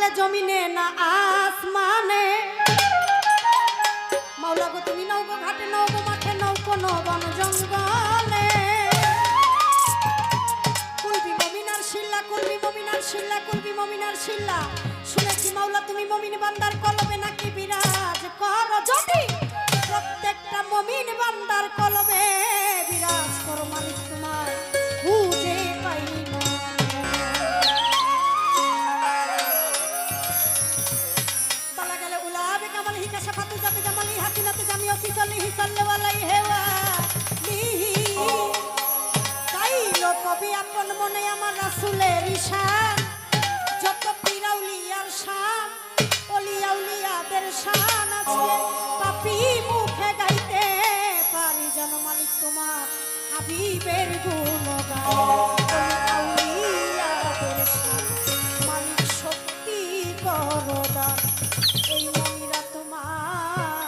পাতালে জমিনে না আসমানে? মাওলা গো, তুমি নৌকো ঘাটে, নৌকো মাঠে, নৌকো, নবন জঙ্গলে। কুলবি মমিনার শিল্লা কুলবি মমিনার শিল্লা কুলবি মমিনার শিল্লা শুনেছি মাওলা, তুমি মমিন বান্দার কলবে নাকি বিরাজ কর? যদি প্রত্যেকটা মমিন বান্দার কলবে কবি আপন মনে আমার রাসুলের ঈশান। যত পিরাউলিয়ার শান, অলিয়াউলিয়াদের শান আছে পাপি মুখে গাইতে পারি যেন মালিক তোমার হাবিবের গুণগান। মালিক শক্তি করদান এই মনিরা তোমার